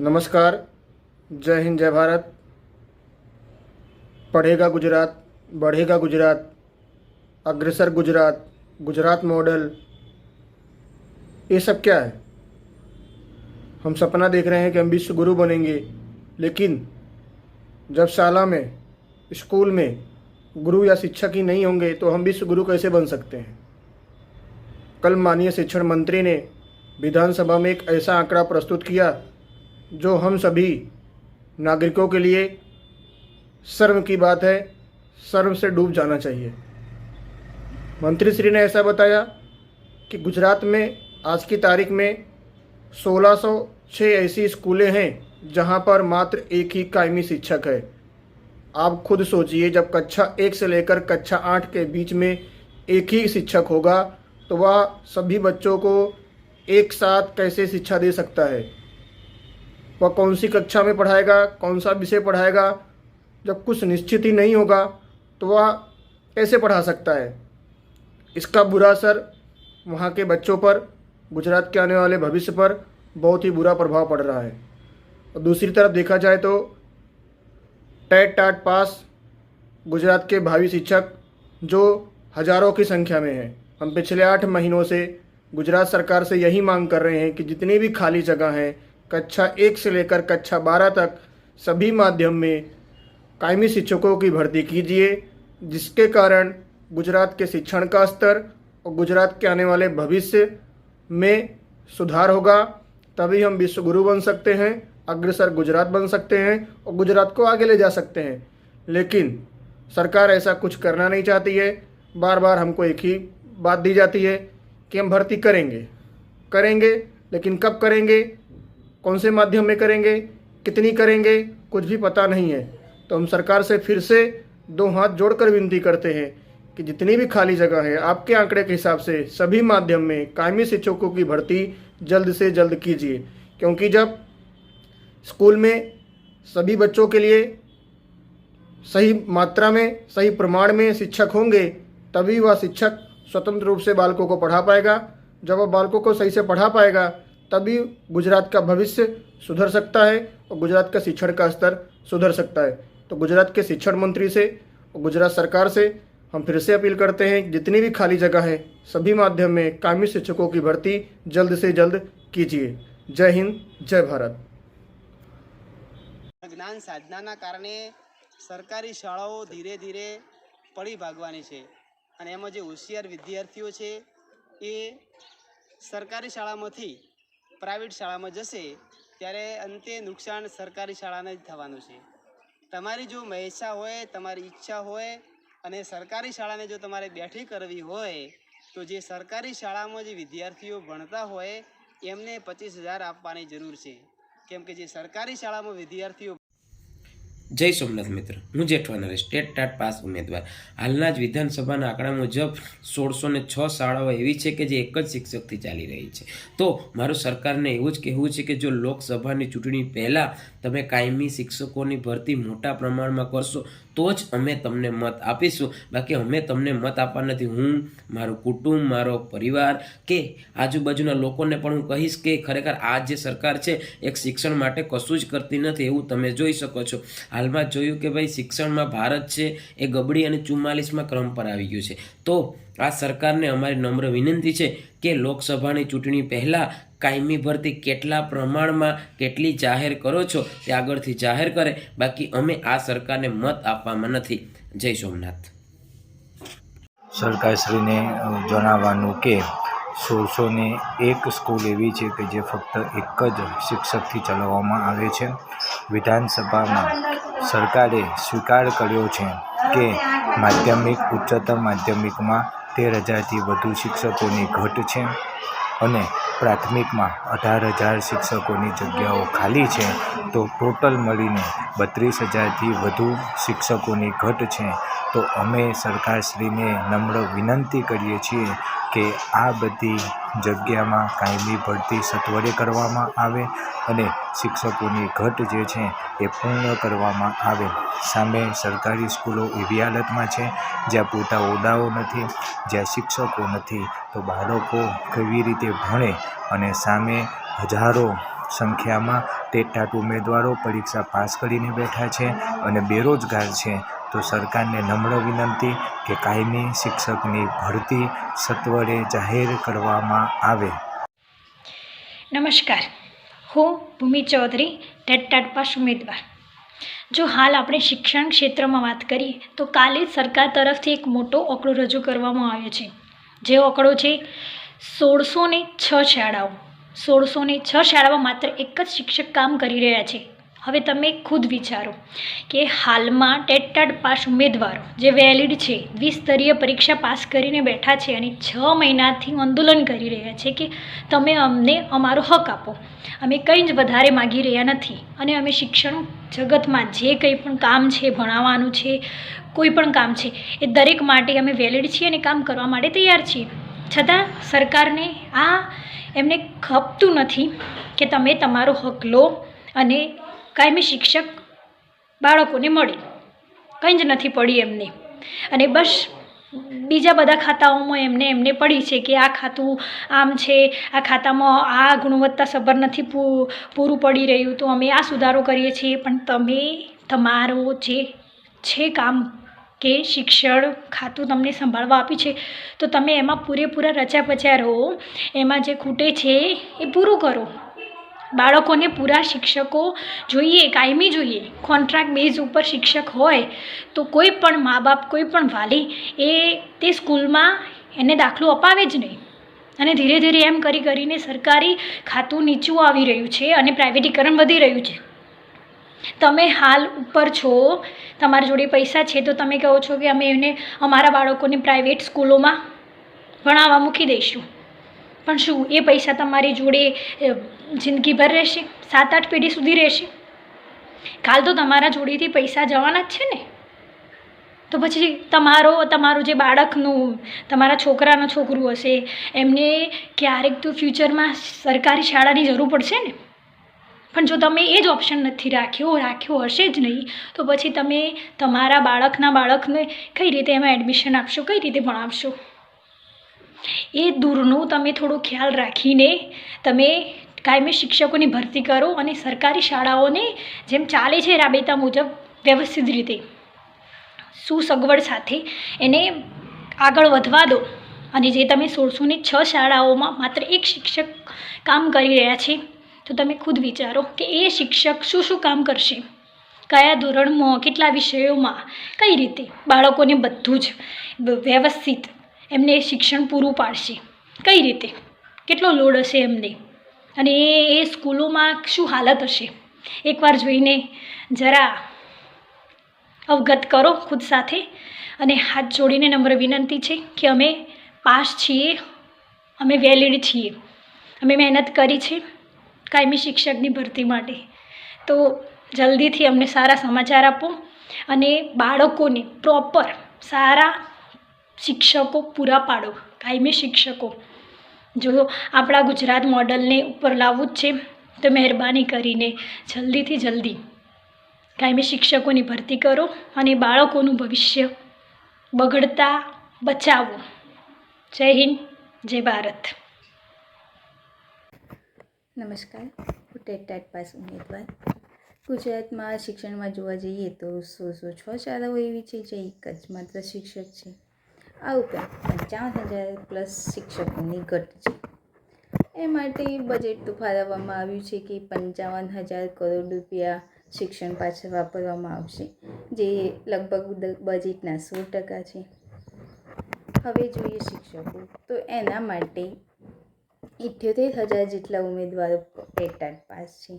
नमस्कार, जय हिंद, जय भारत। पढ़ेगा गुजरात, बढ़ेगा गुजरात। अग्रसर गुजरात गुजरात मॉडल। ये सब क्या है? हम सपना देख रहे हैं कि हम विश्व गुरु बनेंगे, लेकिन जब शाला में, स्कूल में गुरु या शिक्षक ही नहीं होंगे तो हम विश्व गुरु कैसे बन सकते हैं? कल माननीय शिक्षण मंत्री ने विधानसभा में एक ऐसा आंकड़ा प्रस्तुत किया जो हम सभी नागरिकों के लिए शर्म की बात है, शर्म से डूब जाना चाहिए। मंत्री श्री ने ऐसा बताया कि गुजरात में आज की तारीख में 1606 ऐसी स्कूलें हैं जहाँ पर मात्र एक ही कायमी शिक्षक है। आप खुद सोचिए, जब कक्षा एक से लेकर कक्षा आठ के बीच में एक ही शिक्षक होगा तो वह सभी बच्चों को एक साथ कैसे शिक्षा दे सकता है? वह कौन सी कक्षा में पढ़ाएगा, कौन सा विषय पढ़ाएगा, जब कुछ निश्चित ही नहीं होगा तो वह कैसे पढ़ा सकता है? इसका बुरा असर वहाँ के बच्चों पर, गुजरात के आने वाले भविष्य पर बहुत ही बुरा प्रभाव पड़ रहा है। और दूसरी तरफ़ देखा जाए तो टेट टाट पास गुजरात के भावी शिक्षक जो हज़ारों की संख्या में हैं। हम पिछले आठ महीनों से गुजरात सरकार से यही मांग कर रहे हैं कि जितनी भी खाली जगह हैं कक्षा एक से लेकर कक्षा बारह तक सभी माध्यम में कायमी शिक्षकों की भर्ती कीजिए, जिसके कारण गुजरात के शिक्षण का स्तर और गुजरात के आने वाले भविष्य में सुधार होगा। तभी हम विश्व गुरु बन सकते हैं, अग्रसर गुजरात बन सकते हैं और गुजरात को आगे ले जा सकते हैं। लेकिन सरकार ऐसा कुछ करना नहीं चाहती है। बार बार हमको एक ही बात दी जाती है कि हम भर्ती करेंगे। करेंगे, लेकिन कब करेंगे? कौन से माध्यम में करेंगे, कितनी करेंगे, कुछ भी पता नहीं है। तो हम सरकार से फिर से दो हाथ जोड़कर विनती करते हैं कि जितनी भी खाली जगह है, आपके आंकड़े के हिसाब से सभी माध्यम में कायमी शिक्षकों की भर्ती जल्द से जल्द कीजिए। क्योंकि जब स्कूल में सभी बच्चों के लिए सही मात्रा में, सही प्रमाण में शिक्षक होंगे, तभी वह शिक्षक स्वतंत्र रूप से बालकों को पढ़ा पाएगा। जब वह बालकों को सही से पढ़ा पाएगा तभी गुजरात का भविष्य सुधर सकता है और गुजरात का शिक्षण का स्तर सुधर सकता है तो गुजरात के शिक्षण मंत्री से और गुजरात सरकार से हम फिर से अपील करते हैं कि जितनी भी खाली जगह है सभी माध्यम में कायमी शिक्षकों की भर्ती जल्द से जल्द कीजिए जय हिंद जय भारत જ્ઞાન સાધનાના કારણે સરકારી શાળાઓ ધીરે ધીરે પડી ભાગવાની છે અને એમાં જે હોશિયાર વિદ્યાર્થીઓ છે એ સરકારી શાળામાંથી પ્રાઇવેટ શાળામાં જશે, ત્યારે અંતે નુકસાન સરકારી શાળાને જ થવાનું છે. તમારી જો મહેસા હોય, તમારી ઈચ્છા હોય અને સરકારી શાળાને જો તમારે બેઠી કરવી હોય, તો જે સરકારી શાળામાં જે વિદ્યાર્થીઓ ભણતા હોય, એમને પચીસ હજાર આપવાની જરૂર છે. કેમ કે જે સરકારી શાળામાં વિદ્યાર્થીઓ જય સોમનાથ મિત્ર. હું જેઠવાના સ્ટેટ ટાટ પાસ ઉમેદવાર. હાલના જ વિધાનસભાના આંકડા મુજબ સોળસો ને છ શાળાઓ એવી છે કે જે એક જ શિક્ષકથી ચાલી રહી છે. તો મારું સરકારને એવું જ કહેવું છે કે જો લોકસભાની ચૂંટણી પહેલાં તમે કાયમી શિક્ષકોની ભરતી મોટા પ્રમાણમાં કરશો તો જ અમે તમને મત આપીશું. બાકી અમે તમને મત આપવા નથી. હું, મારું કુટુંબ, મારો પરિવાર કે આજુબાજુના લોકોને પણ હું કહીશ કે ખરેખર આ જે સરકાર છે, એક શિક્ષણ માટે કશું જ કરતી નથી એવું તમે જોઈ શકો છો. હાલમાં જોયું કે ભાઈ શિક્ષણમાં ભારત છે, એ ગબડી અને ચુમ્માલીસમાં ક્રમ પર આવી ગયું છે. તો આ સરકારને અમારી નમ્ર વિનંતી છે કે લોકસભાની ચૂંટણી પહેલાં કાયમી ભરતી કેટલા પ્રમાણમાં કેટલી જાહેર કરો છો તે આગળથી જાહેર કરે. બાકી અમે આ સરકારને મત આપવામાં નથી. જય સોમનાથ. સરકારશ્રીને જણાવવાનું કે સોળસો ને એક સ્કૂલ એવી છે કે જે ફક્ત એક જ શિક્ષકથી ચલાવવામાં આવે છે. વિધાનસભામાં સરકારે સ્વીકાર કર્યો છે કે માધ્યમિક, ઉચ્ચતર માધ્યમિકમાં તેર હજારથી વધુ શિક્ષકોની ઘટ છે. અને પ્રાથમિકમાં અઢાર હજાર શિક્ષકોની જગ્યાઓ ખાલી છે, તો ટોટલ મળીને બત્રીસ હજારથી વધુ શિક્ષકોની ઘટ છે. તો અમે સરકારશ્રીને નમ્ર વિનંતી કરીએ છીએ કે આ બધી જગ્યામાં કાયમી ભરતી સત્વરે કરવામાં આવે અને શિક્ષકોની ઘટ જે છે એ પૂર્ણ કરવામાં આવે. સામે સરકારી સ્કૂલો એવી હાલતમાં છે, જ્યાં પૂરતા ઓરડાઓ નથી, જ્યાં શિક્ષકો નથી, તો બાળકો કેવી રીતે ભણે અને સામે હજારો સંખ્યામાં ટેટાટ ઉમેદવારો પરીક્ષા પાસ કરીને બેઠા છે અને બેરોજગાર છે તો સરકારને નમ્ર વિનંતી કે કાયમી શિક્ષકની ભરતી સત્વરે જાહેર કરવામાં આવે. નમસ્કાર. હું ભૂમિ ચૌધરી, ટેટ ટાટ ઉમેદવાર. જો હાલ આપણે શિક્ષણ ક્ષેત્રમાં વાત કરીએ, તો કાલે સરકાર તરફથી એક મોટો આંકડો રજૂ કરવામાં આવ્યો છે. જે આંકડો છે સોળસો ને છ શાળાઓ. સોળસો ને છ શાળામાં માત્ર એક જ શિક્ષક કામ કરી રહ્યા છે. હવે તમે ખુદ વિચારો કે હાલમાં ટેટટાટ પાસ ઉમેદવારો જે વેલિડ છે, દ્વિસ્તરીય પરીક્ષા પાસ કરીને બેઠા છે અને છ મહિનાથી આંદોલન કરી રહ્યા છે કે તમે અમને અમારો હક આપો. અમે કંઈ જ વધારે માગી રહ્યા નથી અને અમે શિક્ષણ જગતમાં જે કંઈ પણ કામ છે, ભણાવવાનું છે, કોઈ પણ કામ છે, એ દરેક માટે અમે વેલિડ છીએ અને કામ કરવા માટે તૈયાર છીએ. છતાં સરકારને આ એમને ખપતું નથી કે તમે તમારો હક લો અને કાયમી શિક્ષક બાળકોને મળે. કંઈ જ નથી પડી એમને. અને બસ બીજા બધા ખાતાઓમાં એમને એમને પડી છે કે આ ખાતું આમ છે, આ ખાતામાં આ ગુણવત્તાસભર નથી પૂ- પૂરું પડી રહ્યું, તો અમે આ સુધારો કરીએ છીએ. પણ તમે, તમારો જે, છે કામ કે શિક્ષણ ખાતું તમને સંભાળવા આપ્યું છે, તો તમે એમાં પૂરેપૂરા રચા પચા રહો. એમાં જે ખૂટે છે, એ પૂરું કરો. બાળકોને પૂરા શિક્ષકો જોઈએ, કાયમી જોઈએ કોન્ટ્રાક્ટ બેઝ ઉપર શિક્ષક હોય, તો કોઈ પણ મા બાપ કોઈ પણ વાલી એ તે સ્કૂલમાં એને દાખલો અપાવે જ નહીં. અને ધીરે ધીરે એમ કરી કરીને સરકારી ખાતું નીચું આવી રહ્યું છે અને પ્રાઇવેટીકરણ વધી રહ્યું છે. તમે હાલ ઉપર છો, તમારી જોડે પૈસા છે, તો તમે કહો છો કે અમે એને અમારા બાળકોને પ્રાઇવેટ સ્કૂલોમાં ભણાવવા મૂકી દઈશું. પણ શું, એ પૈસા તમારી જોડે જિંદગીભર રહેશે? સાત આઠ પેઢી સુધી રહેશે? કાલ તો તમારા જોડેથી પૈસા જવાના જ છે ને? તો પછી તમારો, તમારું જે બાળકનું, તમારા છોકરાનું છોકરું હશે, એમને ક્યારેક તો ફ્યુચરમાં સરકારી શાળાની જરૂર પડશે ને? પણ જો તમે એ જ ઓપ્શન નથી રાખ્યો રાખ્યો હશે જ નહીં, તો પછી તમે તમારા બાળકના બાળકને કઈ રીતે એમાં એડમિશન આપશો, કઈ રીતે ભણાવશો? એ દૂરનું તમે થોડો ખ્યાલ રાખીને તમે કાયમી શિક્ષકોની ભરતી કરો અને સરકારી શાળાઓને જેમ ચાલે છે રાબેતા મુજબ વ્યવસ્થિત રીતે. સુસગવડ સાથે એને આગળ વધવા દો અને જે તમે સોળસોની છ શાળાઓમાં માત્ર એક શિક્ષક કામ કરી રહ્યા છે, તો તમે ખુદ વિચારો કે એ શિક્ષક શું શું કામ કરશે? કયા ધોરણમાં, કેટલા વિષયોમાં, કઈ રીતે? બાળકોને બધું જ વ્યવસ્થિત એમને શિક્ષણ પૂરું પાડશે. કઈ રીતે? કેટલો લોડ હશે એમને? અને એ એ સ્કૂલોમાં શું હાલત હશે? એકવાર જોઈને જરા અવગત કરો ખુદ સાથે. અને હાથ જોડીને નમ્ર વિનંતી છે કે અમે પાસ છીએ, અમે વેલિડ છીએ. અમે મહેનત કરી છે કાયમી શિક્ષકની ભરતી માટે. તો જલ્દીથી અમને સારા સમાચાર આપો અને બાળકોને પ્રોપર સારા શિક્ષકો પૂરા પાડો, કાયમી શિક્ષકો. જો આપણા ગુજરાત મોડલને ઉપર લાવવું જ છે, તો મહેરબાની કરીને જલ્દીથી જલ્દી કાયમી શિક્ષકોની ભરતી કરો અને બાળકોનું ભવિષ્ય બગડતા બચાવો. જય હિન્દ, જય ભારત. નમસ્કાર, હું ટેટ ટેટ પાસ ઉમેદવાર. ગુજરાતમાં શિક્ષણમાં જોવા જઈએ તો સો સો છ શાળાઓ એવી છે જે એક જ માત્ર શિક્ષક છે. આ ઉપરાંત પંચાવન હજાર પ્લસ શિક્ષકોની ઘટ છે એ માટે બજેટ તો ફાળવવામાં આવ્યું છે કે પંચાવન હજાર કરોડ રૂપિયા શિક્ષણ પાછળ વાપરવામાં આવશે, જે લગભગ બજેટના સો ટકા છે. હવે જોઈએ શિક્ષકો, તો એના માટે ઇઠ્યોતેર હજાર જેટલા ઉમેદવારો પેટાટ પાસ છે.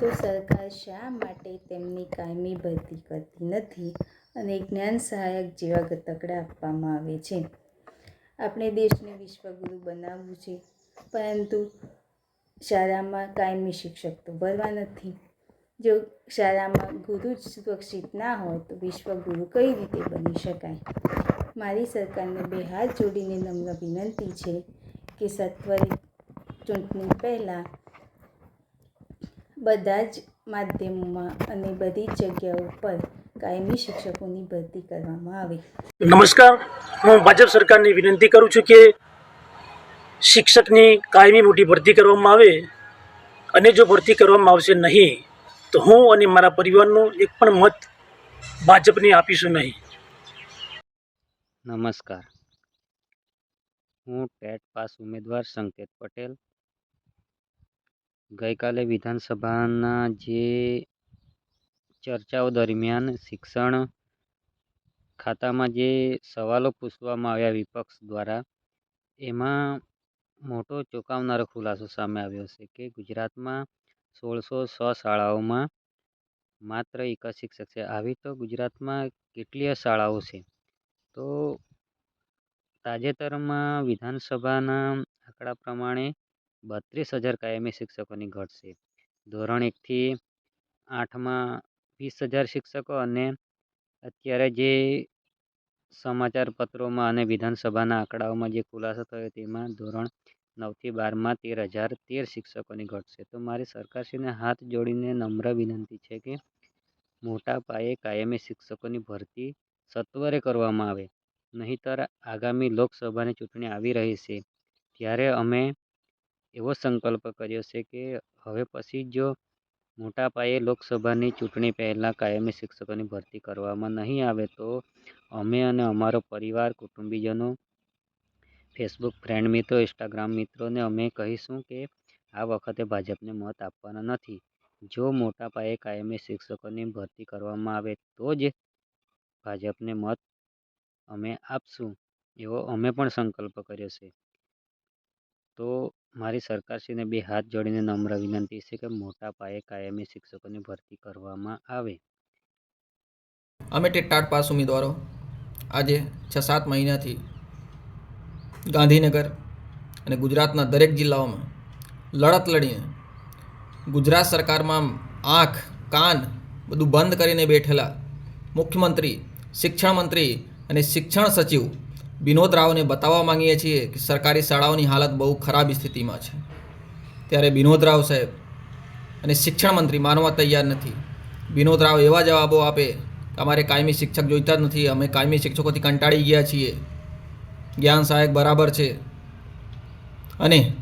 તો સરકાર શા માટે તેમની કાયમી ભરતી કરતી નથી? અને જ્ઞાન સહાયક જેવા ગતકડા આપવામાં આવે છે. આપણે દેશને વિશ્વગુરુ બનાવવું છે, પરંતુ શાળામાં કાયમી શિક્ષક તો ભરવા નથી. જો શાળામાં ગુરુ જ સુરક્ષિત ના હોય તો વિશ્વગુરુ કઈ રીતે બની શકાય? મારી સરકારને બે હાથ જોડીને નમ્ર વિનંતી છે કે સત્વરે ચૂંટણી પહેલાં બધા જ માધ્યમોમાં અને બધી જ જગ્યાઓ પર કાયમી શિક્ષકોની ભરતી કરવામાં આવે. નમસ્કાર. હું ભાજપ સરકારની વિનંતી કરું છું કે શિક્ષકની કાયમી મોટી ભરતી કરવામાં આવે અને જો ભરતી કરવામાં આવશે નહીં તો હું અને મારા પરિવારનો એક પણ મત ભાજપને આપીશું નહીં. નમસ્કાર. હું ટેટ પાસ ઉમેદવાર સંકેત પટેલ. ગઈકાલે વિધાનસભાના જે ચર્ચાઓ દરમિયાન શિક્ષણ ખાતામાં જે સવાલો પૂછવામાં આવ્યા વિપક્ષ દ્વારા, એમાં મોટો ચોંકાવનારો ખુલાસો સામે આવ્યો છે કે ગુજરાતમાં સોળસો સો શાળાઓમાં માત્ર એક જ શિક્ષક છે. આવી તો ગુજરાતમાં કેટલીય શાળાઓ છે? તો તાજેતરમાં વિધાનસભાના આંકડા પ્રમાણે બત્રીસ હજાર કાયમી શિક્ષકોની ઘટ છે. ધોરણ એકથી આઠમાં વીસ હજાર શિક્ષકો અને અત્યારે જે સમાચાર પત્રોમાં અને વિધાનસભાના આંકડાઓમાં જે ખુલાસો થયો તેમાં ધોરણ નવથી બારમાં તેર હજાર તેર શિક્ષકોની ઘટશે તો મારી સરકારશ્રીને હાથ જોડીને નમ્ર વિનંતી છે કે મોટા પાયે કાયમી શિક્ષકોની ભરતી સત્વરે કરવામાં આવે. નહીંતર આગામી લોકસભાની ચૂંટણી આવી રહી છે, ત્યારે અમે એવો સંકલ્પ કર્યો છે કે હવે પછી જો મોટા પાયે લોકસભાની ચૂંટણી પહેલાં કાયમી શિક્ષકોની ભરતી કરવામાં નહીં આવે તો અમે અને અમારો પરિવાર, કુટુંબીજનો, ફેસબુક ફ્રેન્ડ મિત્રો, ઇન્સ્ટાગ્રામ મિત્રોને અમે કહીશું કે આ વખતે ભાજપને મત આપવાના નથી. જો મોટા પાયે કાયમી શિક્ષકોની ભરતી કરવામાં આવે તો જ ભાજપને મત અમે આપશું, એવો અમે પણ સંકલ્પ કર્યો છે. તો મારી સરકારશ્રીને બે હાથ જોડીને નમ્ર વિનંતી છે કે મોટા પાયે કાયમી શિક્ષકોની ભરતી કરવામાં આવે. અમે ટેટાટ પાસ ઉમેદવારો. આજે છ સાત મહિનાથી ગાંધીનગર અને ગુજરાતના દરેક જિલ્લાઓમાં લડત લડીને ગુજરાત સરકારમાં આંખ, કાન બધું બંધ કરીને બેઠેલા મુખ્યમંત્રી, શિક્ષણ મંત્રી અને શિક્ષણ સચિવ વિનોદ રાવને બતાવવા માંગીએ છીએ કે સરકારી શાળાઓની હાલત બહુ ખરાબ સ્થિતિમાં છે. ત્યારે વિનોદ રાવ સાહેબ અને શિક્ષણ મંત્રી માનવા તૈયાર નથી. વિનોદ રાવ એવા જવાબો આપે કે અમારે કાયમી શિક્ષક જોઈતા જ નથી. અમે કાયમી શિક્ષકોથી કંટાળી ગયા છીએ. જ્ઞાન સહાયક બરાબર છે. અને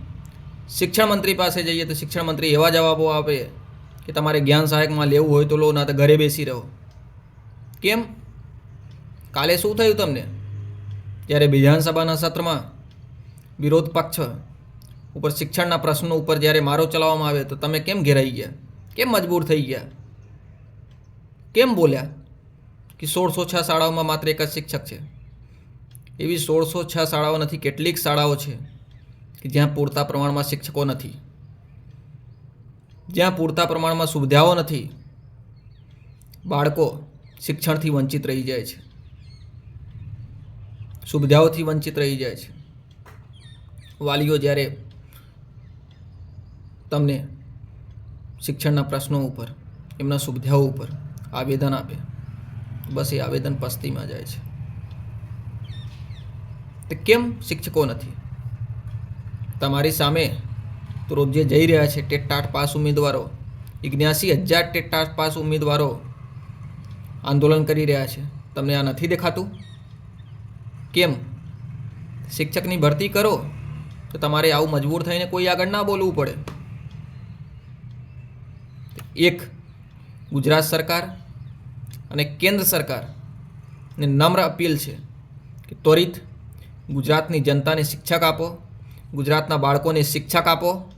શિક્ષણ મંત્રી પાસે જઈએ તો શિક્ષણ મંત્રી એવા જવાબો આપે કે તમારે જ્ઞાન સહાયકમાં લેવું હોય તો લો, ના તો ઘરે બેસી રહો. કેમ? કાલે શું થયું તમને? જ્યારે વિધાનસભાના સત્રમાં વિરોધ પક્ષ ઉપર શિક્ષણના પ્રશ્નો ઉપર જ્યારે મારો ચલાવવામાં આવે તો તમે કેમ ઘેરાઈ ગયા? કેમ મજબૂર થઈ ગયા? કેમ બોલ્યા કે સોળસો છ શાળાઓમાં માત્ર એક જ શિક્ષક છે? એવી સોળસો છ શાળાઓ નથી, કેટલીક શાળાઓ છે કે જ્યાં પૂરતા પ્રમાણમાં શિક્ષકો નથી. જ્યાં પૂરતા પ્રમાણમાં સુવિધાઓ નથી, બાળકો શિક્ષણથી વંચિત રહી જાય છે. સુવિધાઓથી વંચિત રહી જાય છે. વાલીઓ જ્યારે તમને શિક્ષણના પ્રશ્નો ઉપર, એમના સુવિધાઓ ઉપર આવેદન આપે, બસ એ આવેદન પસ્તીમાં જાય છે. તે કેમ શિક્ષકો નથી? તમારી સામે તો જે જઈ રહ્યા છે ટેટ ટાટ પાસ ઉમેદવારો ઇગ્યાસી હજાર ટેટ ટાટ પાસ ઉમેદવારો આંદોલન કરી રહ્યા છે. તમને આ નથી દેખાતું? કેમ? શિક્ષકની ભરતી કરો, તો તમારે આવું મજબૂર થઈને કોઈ આગળ ના બોલવું પડે. એક, ગુજરાત સરકાર અને કેન્દ્ર સરકારને નમ્ર અપીલ છે કે ત્વરિત ગુજરાતની જનતાને શિક્ષક આપો, ગુજરાતના બાળકોને શિક્ષક આપો,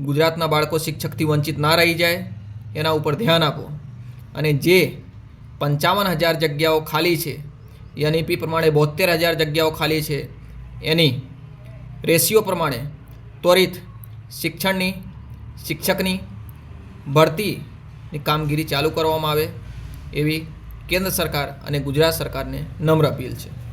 ગુજરાતના બાળકો શિક્ષકથી વંચિત ના રહી જાય એના ઉપર ધ્યાન આપો. અને જે પંચાવન હજાર જગ્યાઓ ખાલી છે એનઈપી પ્રમાણે બોતેર હજાર જગ્યાઓ ખાલી છે. એની રેશિયો પ્રમાણે ત્વરિત શિક્ષણની, શિક્ષકની ભરતીની કામગીરી ચાલુ કરવામાં આવે એવી કેન્દ્ર સરકાર અને ગુજરાત સરકારને નમ્ર અપીલ છે.